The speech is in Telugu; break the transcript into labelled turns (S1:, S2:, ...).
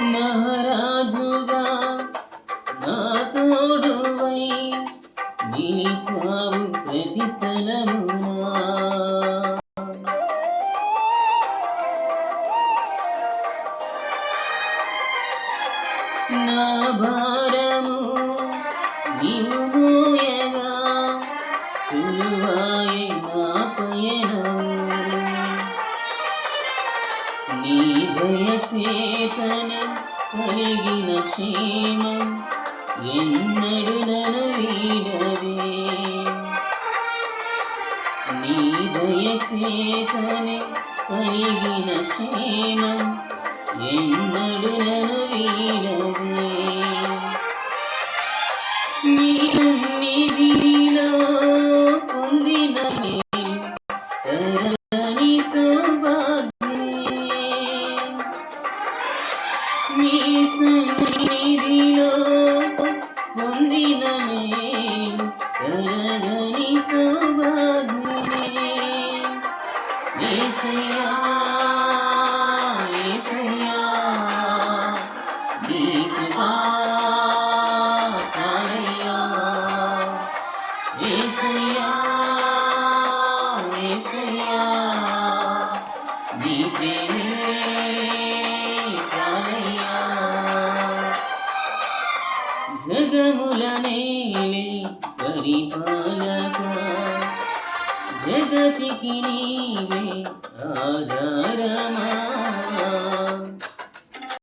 S1: మహారాజుగా నా తోడువై నిలిచావు ప్రతి స్థలమునా. నా భారము నీవు నీ దయచేతని కలిగిన క్షేమం ఎన్నడు నను వీడదే నీ దయచేతన కలిగిన క్షేమం ఎన్నడు నను వీడదే నీ సన్నిధిలో పొందిన మేలు తరగని సౌభాగ్యమే యేసయ్యా యేసయ్యా నీ కృపా చాలయ్యా యేసయ్యా యేసయ్యా నీ ప్రేమే జగముల నేలే పరిపాలక. జగతికి నీవే ఆధారమా?